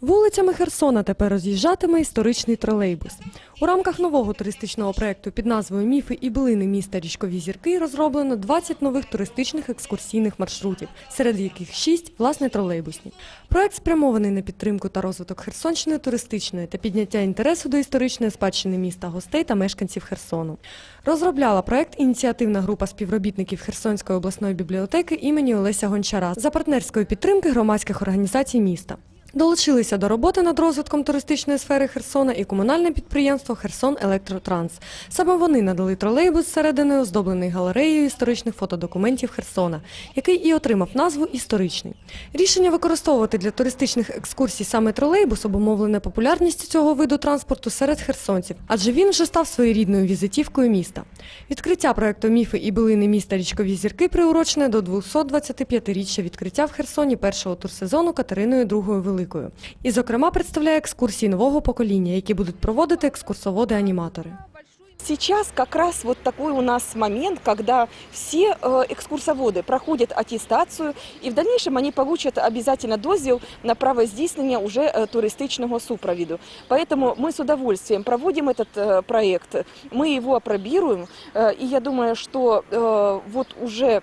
Вулицями Херсона тепер роз'їжджатиме історичний тролейбус. У рамках нового туристичного проєкту під назвою Міфи і билини міста Річкові зірки розроблено 20 нових туристичних екскурсійних маршрутів, серед яких 6 – власне тролейбусні. Проект спрямований на підтримку та розвиток Херсонщини туристичної та підняття інтересу до історичної спадщини міста, гостей та мешканців Херсону. Розробляла проект ініціативна група співробітників Херсонської обласної бібліотеки імені Олеся Гончара за партнерської підтримки громадських організацій міста. Долучилися до роботи над розвитком туристичної сфери Херсона і комунальне підприємство Херсон Електротранс. Саме вони надали тролейбус зсередини, оздоблений галереєю історичних фотодокументів Херсона, який і отримав назву історичний. Рішення використовувати для туристичних екскурсій саме тролейбус обумовлене популярністю цього виду транспорту серед херсонців, адже він вже став своєрідною візитівкою міста. Відкриття проекту Міфи і билини міста Річкові зірки приурочене до 225-річчя відкриття в Херсоні першого турсезону Катериною II Великою. І, зокрема, представляє екскурсії нового покоління, які будуть проводити екскурсоводи-аніматори. Сейчас как раз вот такой у нас момент, когда все э, экскурсоводы проходят аттестацию, и в дальнейшем они получат обязательно дозвіл на право здійснення уже э, туристичного супроводу. Поэтому мы с удовольствием проводим этот э, проект, мы его опробируем, э, и я думаю, что э, вот уже э,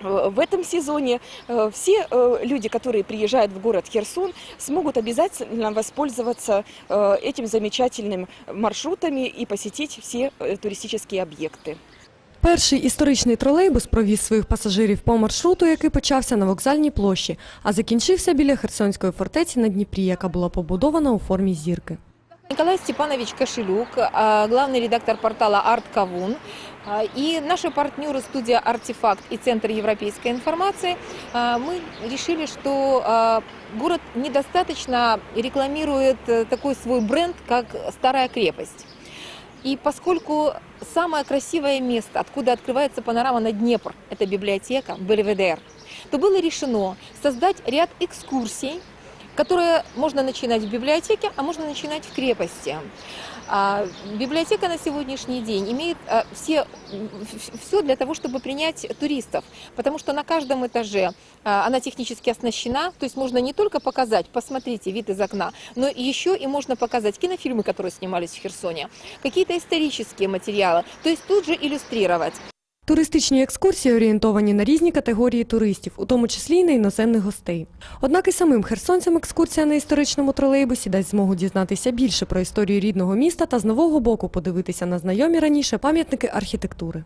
в этом сезоне э, все э, люди, которые приезжают в город Херсон, смогут обязательно воспользоваться э, этим замечательным маршрутами и посетить все э, туристические объекты. Перший історичний тролейбус провіз своїх пасажирів по маршруту, який почався на вокзальній площі, а закінчився біля Херсонської фортеці на Дніпрі, яка була побудована у формі зірки. Николай Степанович Кошелюк, а, главный редактор портала Арт Кавун. А, И наши партнеры студия «Артефакт» и Центр европейской информации, а, мы решили, что а, город недостаточно рекламирует э, такой свой бренд, как «Старая крепость». И поскольку самое красивое место, откуда открывается панорама на Днепр, это библиотека Бельведер, то было решено создать ряд экскурсий, которые можно начинать в библиотеке, а можно начинать в крепости. А, библиотека на сегодняшний день имеет а, все, все для того, чтобы принять туристов, потому что на каждом этаже а, она технически оснащена, то есть можно не только показать, посмотрите вид из окна, но еще и можно показать кинофильмы, которые снимались в Херсоне, какие-то исторические материалы, то есть тут же иллюстрировать. Туристичні екскурсії орієнтовані на різні категорії туристів, у тому числі й на іноземних гостей. Однак і самим херсонцям екскурсія на історичному тролейбусі дасть змогу дізнатися більше про історію рідного міста та з нового боку подивитися на знайомі раніше пам'ятники архітектури.